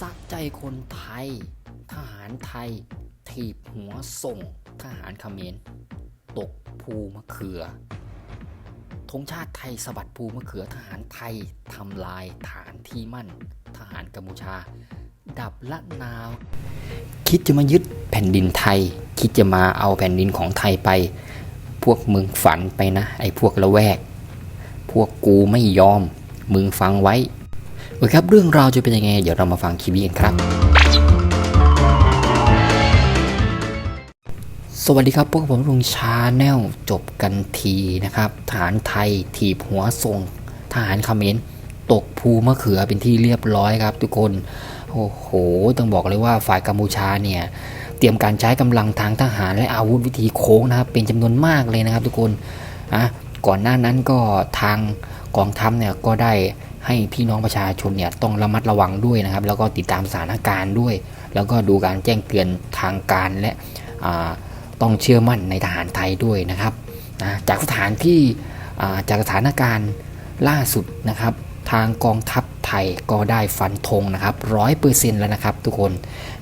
ซักใจคนไทย ทหารไทย ถีบหัวส่งทหารเขมรตกภูมะเขือธงชาติไทยสะบัดภูมะเขือทหารไทยทำลายฐานที่มั่น ทหารกัมพูชา ดับละนาว คิดจะมายึดแผ่นดินไทย คิดจะมาเอาแผ่นดินของไทยไป พวกมึงฝันไปนะ ไอ้พวกละแวก พวกกูไม่ยอม มึงฟังไว้ โอเคครับเรื่องราวจะเป็นยังไง เดี๋ยวเรามาฟังคลิปอีกันครับ สวัสดีครับพวกผมลุงชาแนลจบกันทีนะครับ ฐานไทยถีบหัวส่งทหารเขมรตกภูมะเขือเป็นที่เรียบร้อยครับ ทุกคน โอ้โห ต้องบอกเลยว่าฝ่ายกัมพูชาเนี่ย เตรียมการใช้กำลังทางทหารและอาวุธวิธีโค้งนะครับ เป็นจำนวนมากเลยนะครับ ทุกคนอะก่อนหน้านั้นก็ทางกองทัพเนี่ยก็ได้ ให้พี่น้องประชาชนเนี่ยต้องระมัดระวังด้วยนะครับ แล้วก็ติดตามสถานการณ์ด้วย แล้วก็ดูการแจ้งเตือนทางการและต้องเชื่อมั่นในทหารไทยด้วยนะครับนะจากสถานที่จากสถานการณ์ล่าสุดนะครับ ทางกองทัพไทยก็ได้ฟันธงนะครับร้อยเปอร์เซ็นต์แล้วนะครับ ทุกคน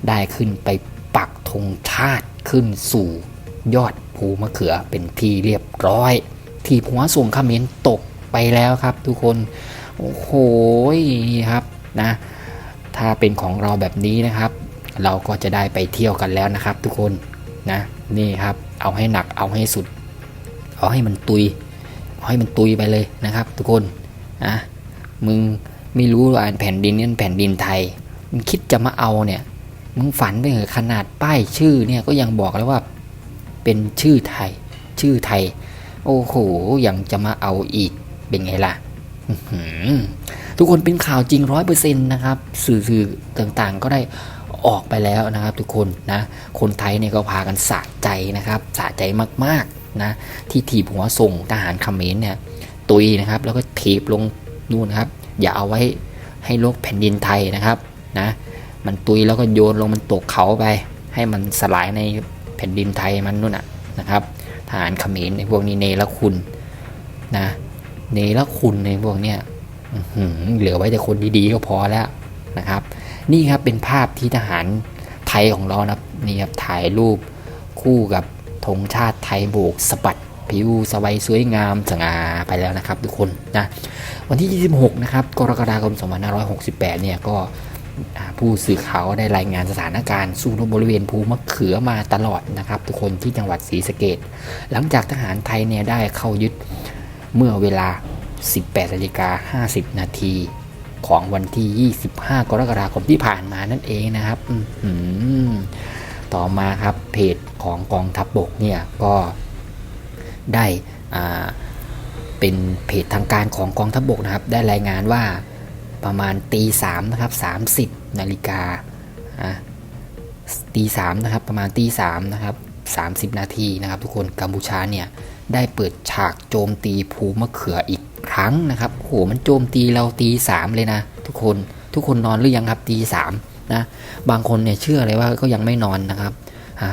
ได้ขึ้นไปปักธงชาติขึ้นสู่ยอดภูมะเขือเป็นที่เรียบร้อย ทีหัวส่งเขมรตกไปแล้วครับ ทุกคน โอ้โหนี่ครับนะถ้าเป็นของเราแบบนี้นะครับ เราก็จะได้ไปเที่ยวกันแล้วนะครับ ทุกคนนะนี่ครับเอาให้หนักเอาให้สุด เอาให้มันตุยเอาให้มันตุยไปเลยนะครับ ทุกคนนะมึงไม่รู้ว่าแผ่นดินนี่แผ่นดินไทยมึงคิดจะมาเอาเนี่ยมึงฝันไปเหอะขนาดป้ายชื่อเนี่ยก็ยังบอกแล้วว่าเป็นชื่อไทย ชื่อไทย โอ้โหยังจะมาเอาอีกเป็นไงล่ะ ทุกคนเป็นข่าวจริงร้อยเปอร์เซ็นต์นะครับสื่อสื่อต่างๆก็ได้ออกไปแล้วนะครับ ทุกคนนะคนไทยเนี่ยก็พากันสะใจนะครับสะใจมากๆนะที่ถีบหัวส่งทหารเขมรเนี่ยตุยนะครับ แล้วก็ถีบลงนู่นครับ อย่าเอาไว้ให้โลกแผ่นดินไทยนะครับนะมันตุยแล้วก็โยนลงมันตกเขาไป ให้มันสลายในแผ่นดินไทยมันนู่นน่ะนะครับทหารเขมรในพวกนี้เนรคุณนะ เนรคุณในพวกเนี้ยเหลือไว้แต่คนดีๆก็พอแล้วนะครับ นี่ครับเป็นภาพที่ทหารไทยของเรานะนี่ครับถ่ายรูปคู่กับธงชาติไทยโบกสะบัดผิวสบายสวยงามสง่าไปแล้วนะครับทุกคนนะวันที่ 26 นะครับกรกฎาคม 2568 เนี่ยก็ผู้สื่อข่าวได้รายงานสถานการณ์สู้รบบริเวณภูมะเขือมาตลอดนะครับ ทุกคนที่จังหวัดศรีสะเกดหลังจากทหารไทยเนี่ยได้เข้ายึด เมื่อเวลา 18นาฬิกา50 นาทีของวันที่ 25 กรกฎาคมที่ผ่านมานั่นเองนะครับต่อมาครับเพจของกองทัพบบกเนี่ยก็ได้เป็นเพจทางการของกองทัพบบกนะครับ ได้รายงานว่าประมาณตีสามนะครับ30นาฬิกาตีสามนะครับประมาณตีสามนะครับ30นาทีนะครับ ทุกคนกัมพูชาเนี่ย ได้เปิดฉากโจมตีภูมะเขืออีกครั้งนะครับโอ้โหมันโจมตีเราตีสามเลยนะ ทุกคนทุกคนนอนหรือยังครับตีสามนะบางคนเนี่ยเชื่อเลยว่าก็ยังไม่นอนนะครับ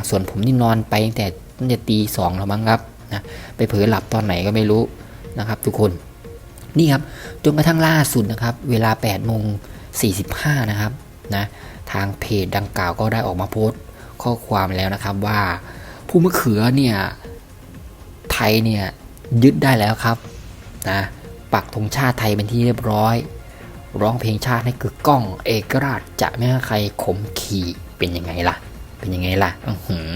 ส่วนผมนี่นอนไปตั้งแต่ตั้งแต่ตีสองแล้วมั้งครับนะไปเผลอหลับตอนไหนก็ไม่รู้นะครับ ทุกคนนี่ครับจนกระทั่งล่าสุดนะครับ เวลา8โมง45นะครับนะทางเพจดังกล่าวก็ได้ออกมาโพสต์ข้อความแล้วนะครับว่าผู้มะเขือเนี่ย ยเนี่ยยึดได้แล้วครับนะปักธงชาติไทยเป็นที่เรียบร้อย ร้องเพลงชาติให้กึกก้อง เอกราชจะไม่ให้ใครขมขี่เป็นยังไงล่ะ เป็นยังไงล่ะอื้อหือ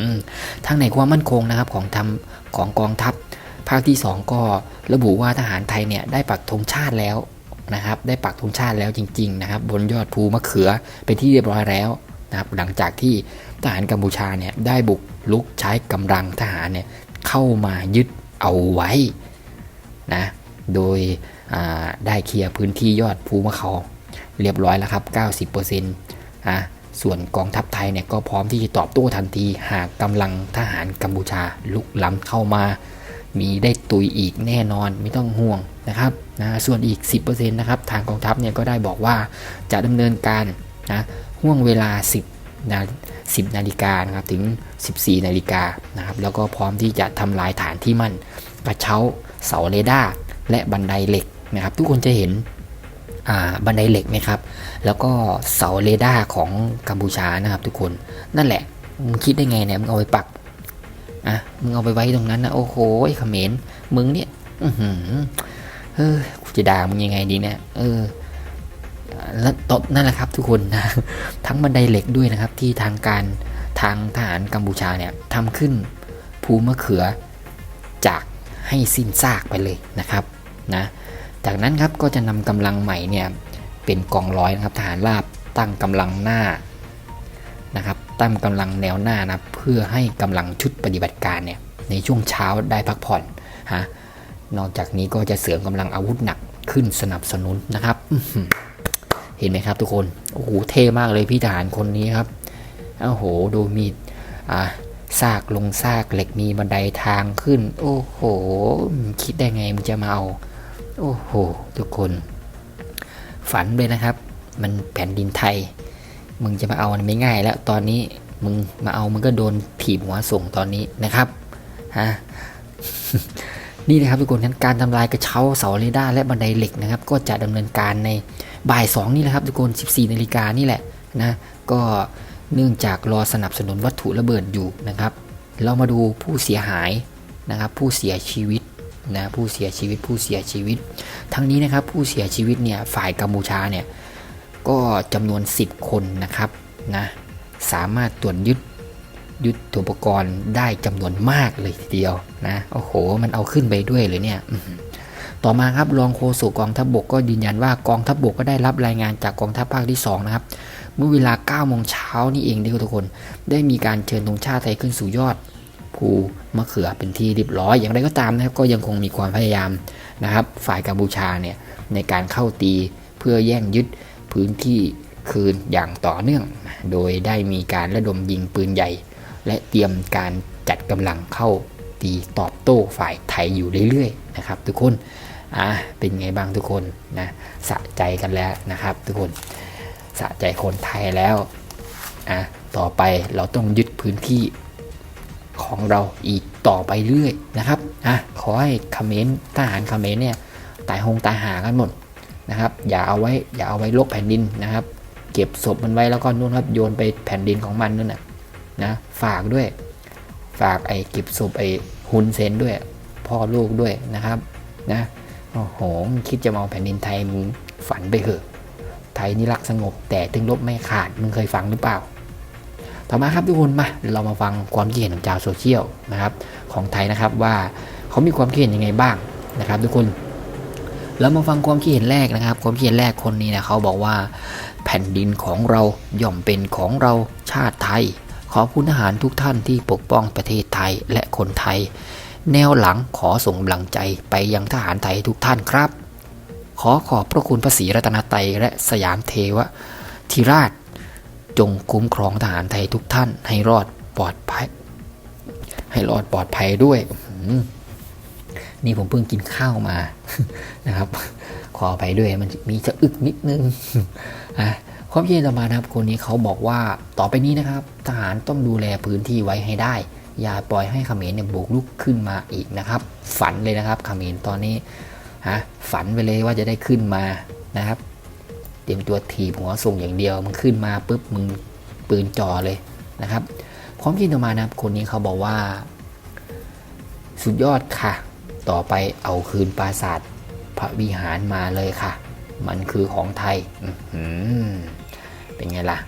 ทางไหนความมั่นคงนะครับของทำของกองทัพภาคที่ 2 ก็ระบุว่าทหารไทยเนี่ยได้ปักธงชาติแล้วนะครับ ได้ปักธงชาติแล้วจริงๆนะครับ บนยอดภูมะเขือเป็นที่เรียบร้อยแล้วนะครับ หลังจากที่ทหารกัมพูชาเนี่ยได้บุกลุกใช้กำลังทหารเนี่ยเข้ามายึด เอาไว้นะ โดยได้เคลียร์พื้นที่ยอดภูมะเขาเรียบร้อยแล้วครับ 90%อะส่วนกองทัพไทยเนี่ยก็พร้อมที่จะตอบโต้ทันที หากกำลังทหารกัมพูชาลุกล้ำเข้ามา มีได้ตุยอีกแน่นอนไม่ต้องห่วงนะครับนะส่วนอีก 10%นะครับทางกองทัพเนี่ยก็ได้บอกว่าจะดำเนินการนะห่วงเวลา 10นา 10 นาฬิกานะครับถึง 14 นาฬิกานะครับแล้วก็พร้อมที่จะทำลายฐานที่มั่น กระเช้าเสาเรดาร์และบันไดเหล็กนะครับ ทุกคนจะเห็นอ่าบันไดเหล็กไหมครับ แล้วก็เสาเรดาร์ของกัมพูชานะครับ ทุกคนนั่นแหละมึงคิดได้ไงเนี่ยมึงเอาไปปักอะมึงเอาไปไว้ตรงนั้นนะโอ้โหไอ้เขมรมึงเนี่ยอือหือเออกูจะด่ามึงยังไงดีเนี่ยเออ แล้วตบนั่นแหละครับทุกคนนะทั้งบันไดเหล็กด้วยนะครับ ที่ทางการทางทหารกัมพูชาเนี่ยทำขึ้นภูมะเขือจากให้สิ้นซากไปเลยนะครับนะจากนั้นครับก็จะนำกำลังใหม่เนี่ยเป็นกองร้อยนะครับทหารราบตั้งกำลังหน้านะครับตั้งกำลังแนวหน้านะเพื่อให้กำลังชุดปฏิบัติการเนี่ยในช่วงเช้าได้พักผ่อนฮะนอกจากนี้ก็จะเสริมกำลังอาวุธหนักขึ้นสนับสนุนนะครับ เห็นไหมครับทุกคน โอ้โห เท่มากเลยพี่ทหารคนนี้ครับโอ้โห ดูมีอ่าซากลงซากเหล็กมีบันไดทางขึ้น โอ้โหมึงคิดได้ไงมึงจะมาเอา โอ้โห ทุกคน ฝันเลยนะครับ มันแผ่นดินไทย มึงจะมาเอามันไม่ง่ายแล้วตอนนี้มึงมาเอามึงก็โดนถีบหัวส่งตอนนี้นะครับฮะนี่นะครับทุกคนงั้นการทำลายกระเช้าเสาเรดาร์และบันไดเหล็กนะครับ ก็จะดำเนินการใน บ่ายสองนี่แหละครับทุกคน14นาฬิกานี่แหละนะก็เนื่องจากรอสนับสนุนวัตถุระเบิดอยู่นะครับ เรามาดูผู้เสียหายนะครับ ผู้เสียชีวิตนะผู้เสียชีวิตผู้เสียชีวิต ทั้งนี้นะครับผู้เสียชีวิตเนี่ยฝ่ายกัมพูชาเนี่ยก็จำนวน 10 คนนะครับนะสามารถตรวจยึดยุทธุปกรณ์ได้จำนวนมากเลยทีเดียวนะโอ้โห มันเอาขึ้นไปด้วยเลยเนี่ย ต่อมาครับรองโฆษกกองทัพบบกก็ยืนยันว่ากองทัพบบกก็ได้รับรายงานจากกองทัพภาคที่2นะครับเมื่อเวลา9โมงเช้านี่เองทุกคน ได้มีการเชิญธงชาติไทยขึ้นสู่ยอดภูมะเขือเป็นที่เรียบร้อย อย่างไรก็ตามนะครับก็ยังคงมีความพยายามนะครับ ฝ่ายกัมพูชาเนี่ยในการเข้าตีเพื่อแย่งยึดพื้นที่คืนอย่างต่อเนื่อง โดยได้มีการระดมยิงปืนใหญ่ และเตรียมการจัดกำลังเข้าตีตอบโต้ฝ่ายไทยอยู่เรื่อยๆนะครับ ทุกคน อะเป็นไงบ้างทุกคนนะสะใจกันแล้วนะครับ ทุกคนสะใจคนไทยแล้วอะต่อไปเราต้องยึดพื้นที่ของเราอีกต่อไปเรื่อยนะครับอะขอให้คอมเขมรทหารคอมเขมรเนี่ยตายหงตายหากันหมดนะครับ อย่าเอาไว้อย่าเอาไว้ลบแผ่นดินนะครับ เก็บศพมันไว้แล้วก็นู่นครับโยนไปแผ่นดินของมันนั่นน่ะนะฝากด้วย ฝากไอ้เก็บศพไอ้ฮุนเซนด้วย พ่อลูกด้วยนะครับนะ โอ้โหคิดจะมอาแผ่นดินไทยมึงฝันไปเถอะ ไทยนี่รักสงบ แต่ถึงลบไม่ขาดมึงเคยฟังหรือเปล่า ต่อมาครับทุกคนมาเรามาฟังความคิดเห็นของชาวโซเชียลนะครับ ของไทยนะครับว่าเขามีความคิดเห็นยังไงบ้างนะครับ ทุกคนเรามาฟังความคิดเห็นแรกนะครับ ความคิดเห็นแรกคนนี้นะเขาบอกว่า แผ่นดินของเราย่อมเป็นของเราชาติไทย ขอบคุณทหารทุกท่านที่ปกป้องประเทศไทยและคนไทย แนวหลังขอส่งกำลังใจไปยังทหารไทยทุกท่านครับ ขอขอบพระคุณพระศรีรัตนตรัยและสยามเทวทิราช จงคุ้มครองทหารไทยทุกท่านให้รอดปลอดภัย ให้รอดปลอดภัยด้วย นี่ผมเพิ่งกินข้าวมานะครับ ขอไปด้วยมันมีจะอึกนิดนึงอะความคิดเห็นต่อมานะครับคนนี้เขาบอกว่าต่อไปนี้นะครับ ทหารต้องดูแลพื้นที่ไว้ให้ได้ อย่าปล่อยให้เขมรเนี่ยบุกลุกขึ้นมาอีกนะครับ ฝันเลยนะครับเขมรตอนนี้ฮะฝันไปเลยว่าจะได้ขึ้นมานะครับ เตรียมตัวถีบหัวส่งอย่างเดียวมันขึ้นมาปุ๊บมึงปืนจ่อเลยนะครับความคิดต่อมานะครับ คนนี้เขาบอกว่า สุดยอดค่ะ ต่อไปเอาคืนปราสาทพระวิหารมาเลยค่ะ มันคือของไทยเป็นไงล่ะ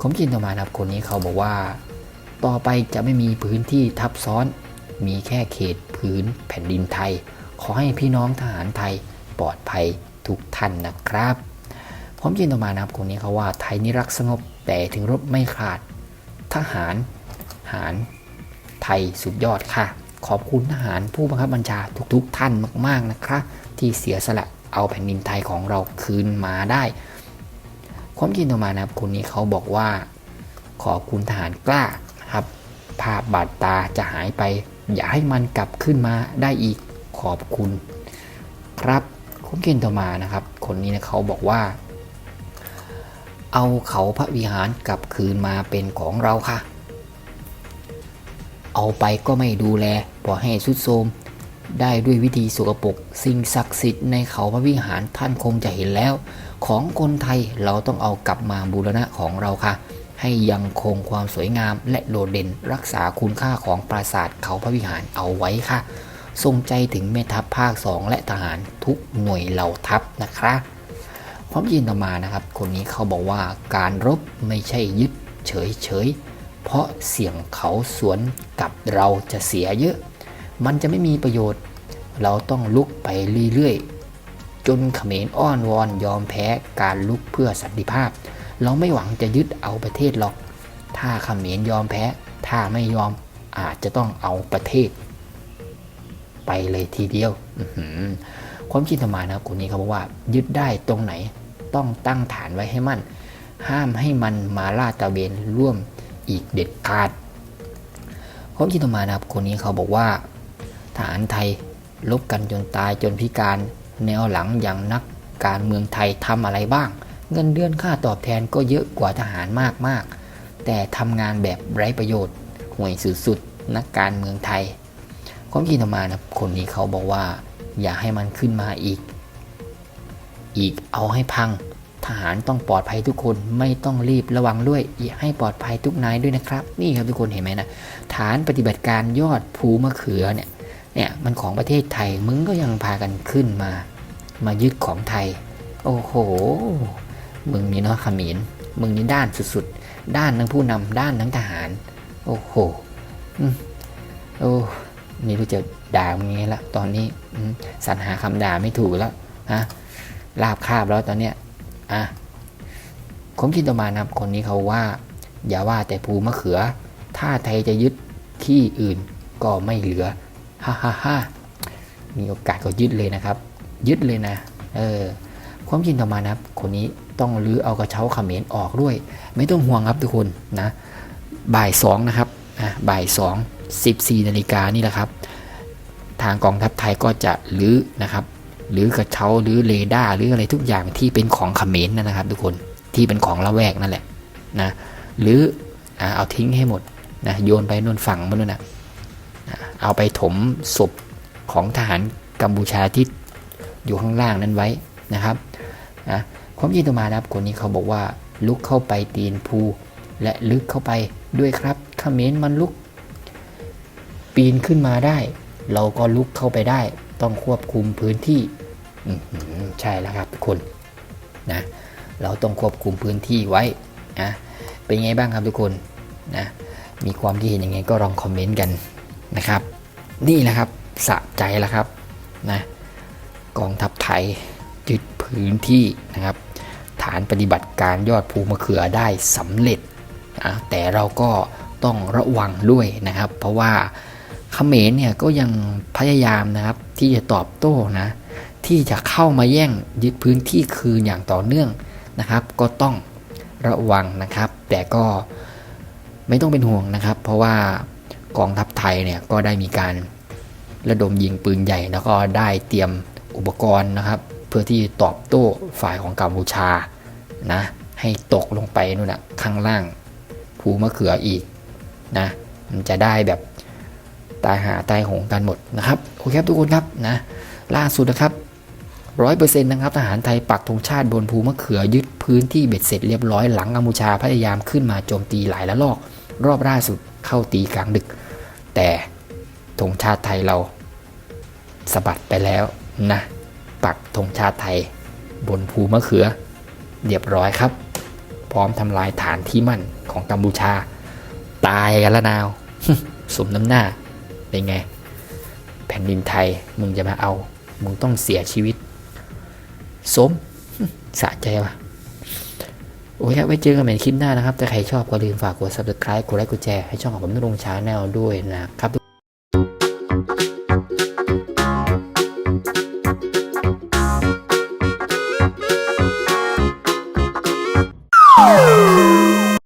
ความคิดต่อมานะครับคนนี้เขาบอกว่า ต่อไปจะไม่มีพื้นที่ทับซ้อน มีแค่เขตพื้นแผ่นดินไทย ขอให้พี่น้องทหารไทยปลอดภัยทุกท่านนะครับ พร้อมยินต่อมานะครับคนนี้เขาว่าไทยนี่รักสงบแต่ถึงรบไม่ขาด ทหารหารไทยสุดยอดค่ะ ขอบคุณทหารผู้บังคับบัญชาทุกๆ ท่านมาก ๆนะครับ ที่เสียสละเอาแผ่นดินไทยของเราคืนมาได้ ความคิดต่อมานะครับคนนี้เขาบอกว่า ขอบคุณทหารกล้า นะครับ ภาพบาดตาจะหายไป อย่าให้มันกลับขึ้นมาได้อีกขอบคุณ ครับผมเกณฑ์ต่อมานะครับ คนนี้นะเขาบอกว่า เอาเขาพระวิหารกลับคืนมาเป็นของเราค่ะ เอาไปก็ไม่ดูแลปล่อยให้สุดโทมได้ด้วยวิธีสกปรกสิ่งศักดิ์สิทธิ์ในเขาพระวิหารท่านคงจะเห็นแล้ว ของคนไทยเราต้องเอากลับมาบูรณะของเราค่ะ ให้ยังคงความสวยงามและโดดเด่นรักษาคุณค่าของปราสาทเขาพระวิหารเอาไว้ค่ะ ทรงใจถึงแม่ทัพภาค 2 และทหารทุกหน่วยเหล่าทัพนะครับความยินต่อมานะครับ คนนี้เขาบอกว่าการรบไม่ใช่ยึดเฉยเฉยๆเพราะเสี่ยงเขาสวนกับเราจะเสียเยอะ มันจะไม่มีประโยชน์ เราต้องลุกไปเรื่อยๆ จนเขมรอ้อนวอนยอมแพ้การลุกเพื่อสันติภาพ เราไม่หวังจะยึดเอาประเทศหรอก ถ้าเขมรยอมแพ้ ถ้าไม่ยอมอาจจะต้องเอาประเทศ ไปเลยทีเดียวข้อหือความคิดธรรมานะครับคนนี้เขาบอกว่า ยึดได้ตรงไหนต้องตั้งฐานไว้ให้มั่น ห้ามให้มันมาล่าตะเวนร่วมอีกเด็ดขาดความคิดธรรมานะครับคนนี้เขาบอกว่าทหารไทยลบกันจนตายจนพิการ แนวหลังอย่างนักการเมืองไทยทำอะไรบ้าง เงินเดือนค่าตอบแทนก็เยอะกว่าทหารมากๆ แต่ทำงานแบบไร้ประโยชน์ ห่วยสุดๆนักการเมืองไทยความคิดออกมานะคนนี้เขาบอกว่า อย่าให้มันขึ้นมาอีก อีกเอาให้พัง ทหารต้องปลอดภัยทุกคนไม่ต้องรีบระวังด้วยอย่าให้ปลอดภัยทุกนายด้วยนะครับ นี่ครับทุกคนเห็นไหมนะฐานปฏิบัติการยอดภูมะเขือเนี่ยเนี่ยมันของประเทศไทยมึงก็ยังพากันขึ้นมา มายึดของไทย โอ้โห มึงนี่เนาะขมินมึงนี่ด้านสุดๆ ด้านทั้งผู้นำด้านทั้งทหาร โอ้โหอืมโอ้ไม่รู้จะด่ามึงไงละตอนนี้สรรหาคำด่าไม่ถูกแล้วฮะลาบคาบแล้วตอนเนี้ยอะผมคิดต่อมานะครับคนนี้เขาว่า อย่าว่าแต่ภูมะเขือ ถ้าไทยจะยึดที่อื่นก็ไม่เหลือฮ่าฮ่าฮ่ามีโอกาสก็ยึดเลยนะครับ ยึดเลยนะ เออ ความจริงต่อมานะครับ คนนี้ต้องรื้อเอากระเช้าขมรออกด้วย ไม่ต้องห่วงครับทุกคนนะบ่ายสองนะครับอะบ่ายสองสิบสี่นาฬิกานี่แหละครับ ทางกองทัพไทยก็จะรื้อนะครับหรือกระเช้าหรือเรดาร์หรืออะไรทุกอย่างที่เป็นของเขมรนั่นนะครับ ทุกคนที่เป็นของละแวกนั่นแหละนะหรืออเอาทิ้งให้หมดนะโยนไปนู่นฝั่งมันนู่นนะอะเอาไปถมศพของทหารกัมพูชาที่อยู่ข้างล่างนั้นไว้นะครับ นะความยินต่อมานะครับคนนี้เขาบอกว่าลุกเข้าไปตีนภูและลึกเข้าไปด้วยครับเขมรมันลุก ปีนขึ้นมาได้ เราก็ลุกเข้าไปได้ ต้องควบคุมพื้นที่อใช่แล้วครับทุกคนนะเราต้องควบคุมพื้นที่ไว้นะเป็นไงบ้างครับทุกคนนะมีความคิดเห็นยังไงก็ลองคอมเมนต์กันนะครับ นี่แหละครับสะใจแล้วครับนะกองทัพไทย พื้นที่นะครับ ฐานปฏิบัติการยอดภูมะเขือได้สำเร็จนะแต่เราก็ต้องระวังด้วยนะครับ เพราะว่าเขมรเนี่ยก็ยังพยายามนะครับที่จะตอบโต้นะที่จะเข้ามาแย่งยึดพื้นที่คืนอย่างต่อเนื่องนะครับ ก็ต้องระวังนะครับ แต่ก็ไม่ต้องเป็นห่วงนะครับ เพราะว่ากองทัพไทยเนี่ยก็ได้มีการระดมยิงปืนใหญ่แล้วก็ได้เตรียมอุปกรณ์นะครับ เพื่อที่ตอบโต้ฝ่ายของกัมพูชานะให้ตกลงไปนู่นนะข้างล่างภูมะเขืออีกนะมันจะได้แบบตายหาตายหงกันหมดนะครับโอเคครับทุกคนครับนะล่าสุดนะครับร้อยเปอร์เซ็นต์นะครับทหารไทยปักธงชาติบนภูมะเขือยึดพื้นที่เบ็ดเสร็จเรียบร้อยหลังกัมพูชาพยายามขึ้นมาโจมตีหลายละลอก รอบล่าสุดเข้าตีกลางดึก แต่ธงชาติไทยเราสะบัดไปแล้วนะ ปักธงชาติไทย บนภูมะเขือ เรียบร้อยครับ พร้อมทำลายฐานที่มั่นของกัมพูชา ตายกันละนาว สมน้ำหน้า เป็นไง แผ่นดินไทยมึงจะมาเอา มึงต้องเสียชีวิต สมสะใจวะโอเคไว้เจอกันใหม่ในคลิปหน้านะครับ ถ้าใครชอบก็ลืมฝากกด subscribe กดไลค์กดแชร์ให้ช่องของผมนรงค์ชาแนลด้วยนะครับ